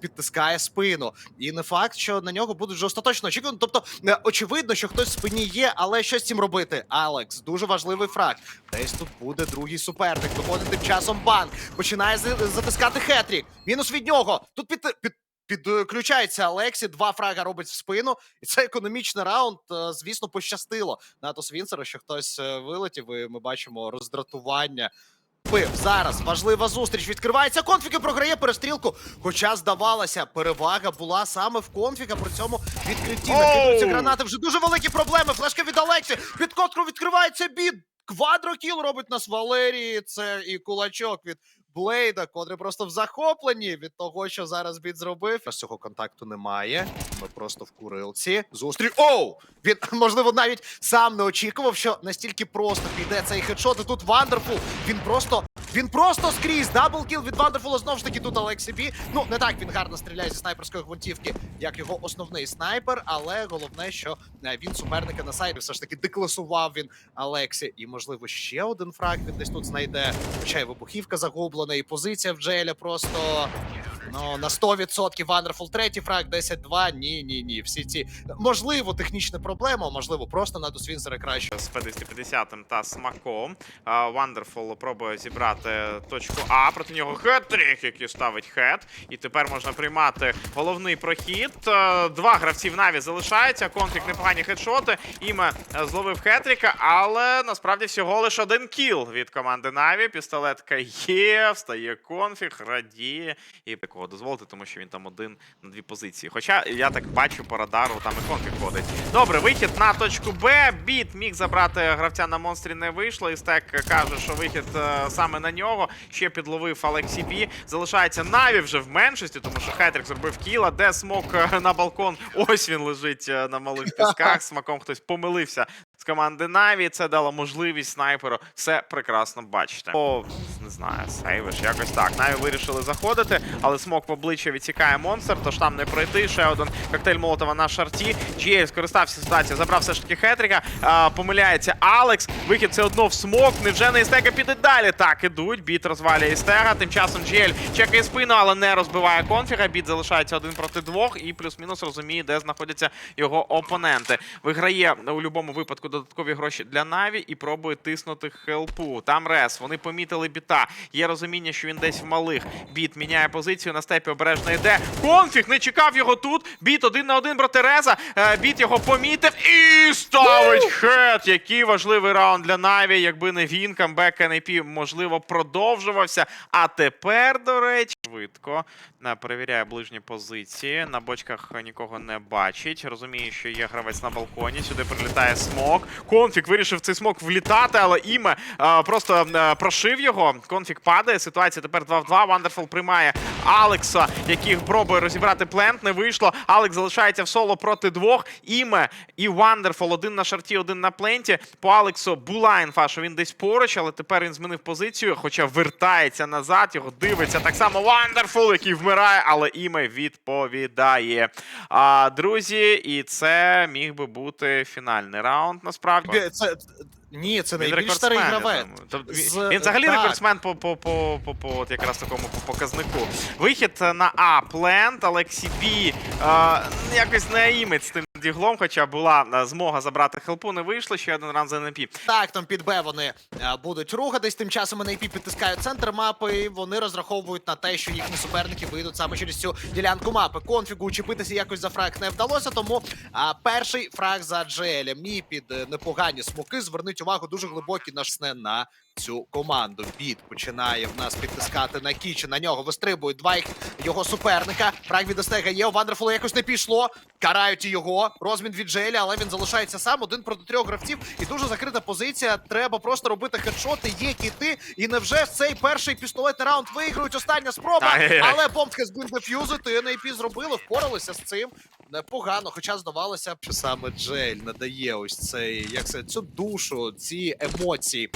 підтискає спину. І не факт, що на нього будуть вже остаточно очікувати. Тобто, е, очевидно, що хтось в спині є, але що з цим робити? Алекс, дуже важливий фраг. Десь тут буде другий суперник. Виходить тим часом банк. Починає затискати хетрік. Мінус від нього. Тут під. під Підключається Алексі, два фрага робить в спину, і це економічний раунд. е, Звісно, пощастило Натос Вінсера, що хтось е, вилетів, і ми бачимо роздратування. Пив зараз важлива зустріч. Відкривається конфік і програє перестрілку. Хоча здавалося, перевага була саме в конфіка. При цьому відкритті накидаються Оу! гранати. Вже дуже великі проблеми. Флешка від Алексі. Під котру відкривається бід. Квадрокіл робить нас Валерії. Це і кулачок від Блейда, котрий просто в захопленні від того, що зараз Біт зробив. Цього контакту немає. Ми просто в курилці. Зустріч. Оу! Він можливо навіть сам не очікував, що настільки просто піде цей хедшот. І тут Вандерфул. Він просто. Він просто скрізь даблкіл від Вандерфула. Знову ж таки, тут Алексі Бі. Ну не так він гарно стріляє зі снайперської гвинтівки, як його основний снайпер. Але головне, що е, він суперника на сайті все ж таки декласував він Алексі. І можливо ще один фраг він десь тут знайде. Хоча й вибухівка загублена, і позиція в Джеля просто. Ну, на 100% Вандерфул третій фраг, 10-2. Ні, ні, ні. Всі ці можливо технічна проблема, можливо, просто на Досвінсера краще. з П250 та смаком. Вандерфул пробує зібрати точку А. Проти нього хет-трик, який ставить хет. І тепер можна приймати головний прохід. Два гравці в Наві залишаються. Конфік непогані хедшоти. Іме зловив хетріка, але насправді всього лише один кіл від команди Наві. Пістолетка є, встає конфіг, радіє. І такого дозволити, тому що він там один на дві позиції. Хоча я так бачу по радару, там і ходить. Добре, вихід на точку Б. Біт міг забрати гравця на монстрі, не вийшло. І стек каже, що вихід е, саме на нього. Ще підловив Алексі Бі. Залишається Наві вже в меншості, тому що Хетрик зробив кіла. Де смок е, на балкон? Ось він лежить е, на малих пісках. Смаком хтось помилився з команди Наві. Це дало можливість снайперу все прекрасно бачити. Не знаю, сейвиш, якось так. Наві вирішили заходити, але смок в обличчя відсікає монстр, тож там не пройти. Ще один коктейль Молотова на шарті. GL скористався ситуацією, забрав все ж таки Хетріка. А, помиляється Алекс. Вихід все одно в смок. Невже на Істега піде далі? Так, ідуть. Біт розвалює Істега. Тим часом GL чекає спину, але не розбиває конфіга. Біт залишається один проти двох і плюс-мінус розуміє, де знаходяться його опоненти. Виграє у будь-якому випадку додаткові гроші для Наві і пробує тиснути хелпу. Там рес. Вони помітили біта. Є розуміння, що він десь в малих. Біт міняє позицію на степі обережно йде. Конфіг не чекав його тут. Біт один на один проти Реза. Е, Біт його помітив і ставить хет. Який важливий раунд для Наві. Якби не він, камбек NAP, можливо, продовжувався. А тепер, до речі, швидко е, перевіряє ближні позиції. На бочках нікого не бачить. Розуміє, що є гравець на балконі. Сюди прилітає смок. Конфіг вирішив цей смок влітати, але іме е, просто прошив його. Конфіг падає. Ситуація тепер 2 в 2. Вандерфул приймає Алекса, який пробує розібрати плент. Не вийшло. Алекс залишається в соло проти двох. Іме і Вандерфул один на шарті, один на пленті. По Алексу була інфа, що він десь поруч, але тепер він змінив позицію, хоча вертається назад. Його дивиться так само Вандерфул, який вмирає, але іме відповідає. А, друзі, і це міг би бути фінальний раунд. Насправді. Це ні, це Він найбільш старий рекордсмен, я гравець. думаю. Тобто він, З- він взагалі так. рекордсмен по, по, по, по, по от якраз такому по показнику. Вихід на А. Плент, але Бі е, якось не аїмець з діглом, хоча була е, змога забрати хелпу, не вийшло. Ще один ран за НП. Так, там під Б вони е, будуть рухатись. Тим часом NAP підтискають центр мапи. і Вони розраховують на те, що їхні суперники вийдуть саме через цю ділянку мапи. Конфігу учепитися якось за фраг не вдалося, тому а, перший фраг за Джеля. Мі під е, непогані смоки. Зверніть увагу, дуже глибокі нашне на цю команду. Біт починає в нас підтискати на кічі. На нього вистрибують два його суперника. Фраг від Остега є. У Вандерфула якось не пішло. Карають і його. Розмін від Джеля, але він залишається сам. Один проти трьох гравців. І дуже закрита позиція. Треба просто робити хедшоти. Є кіти. І невже в цей перший пістолетний раунд виграють? Остання спроба. Але бомб has been defused, і NAP зробили, впоралися з цим. Непогано, хоча здавалося б, що саме Джель надає ось цей, як це, цю душу, ці емоції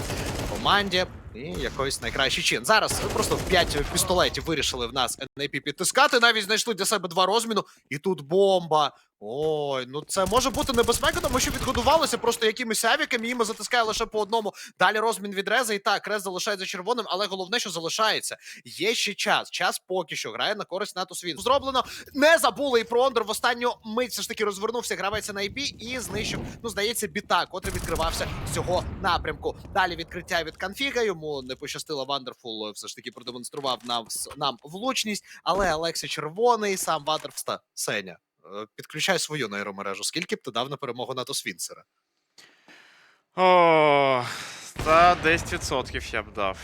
команді. І якийсь найкращий чин. Зараз просто в 5 пістолетів вирішили в нас NAP підтискати. Навіть знайшли для себе два розміну, і тут бомба. Ой, ну це може бути небезпека, тому що відгодувалися просто якимись авіками, їм затискає лише по одному. Далі розмін від Реза, і так, Рез залишається червоним, але головне, що залишається. Є ще час. Час поки що грає на користь НАТО Свін. Зроблено. Не забули і про Ондор в останню мить все ж таки розвернувся, гравець на IP і знищив, ну, здається, біта, котрий відкривався з цього напрямку. Далі відкриття від конфіга. Йому не пощастило. Вандерфул все ж таки продемонстрував нам, нам влучність, але Олексій Червоний, сам Вандерфста, Сеня. Е, Підключай свою нейромережу. Скільки б ти дав на перемогу НАТО Свінцера? О, та 10% я б дав.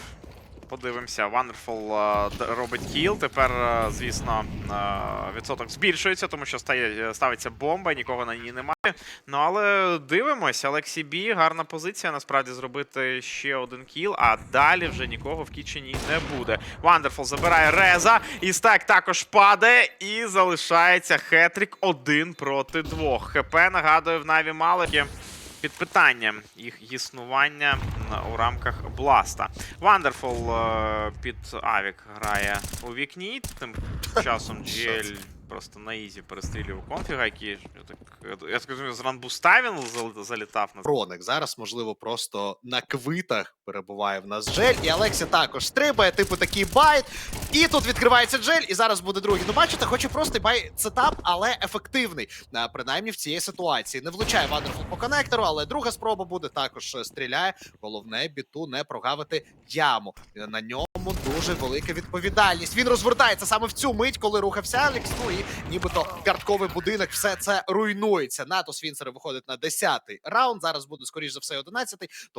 Подивимося. Wonderful е, робить кіл. Тепер, е, звісно, е, відсоток збільшується, тому що стає, ставиться бомба, нікого на ній немає. Ну але дивимось, Алексій Бі, гарна позиція насправді зробити ще один кіл, а далі вже нікого в кічені не буде. Wonderful забирає Реза, і стак також падає, і залишається хетрик один проти двох. ХП нагадую в Наві Малики під питанням їх існування у рамках Бласта. Вандерфол е, під Авік грає у вікні. Тим часом GL просто на ізі перестрілював конфіга, який я так, я скажу, з ранбуста він залітав на Проник зараз, можливо, просто на квитах перебуває в нас Джель. І Алексі також стрибає, типу такий байт. І тут відкривається Джель, і зараз буде другий. Ну, бачите, хоче простий бай сетап, але ефективний. А, принаймні в цій ситуації. Не влучає Вандерфул по конектору, але друга спроба буде також е, стріляє. Головне біту не прогавити яму. На ньому дуже велика відповідальність. Він розвертається саме в цю мить, коли рухався Алекс. Ну і нібито картковий будинок, все це руйнується. НАТО Свінцер виходить на 10-й раунд. Зараз буде скоріш за все 11-й. Тому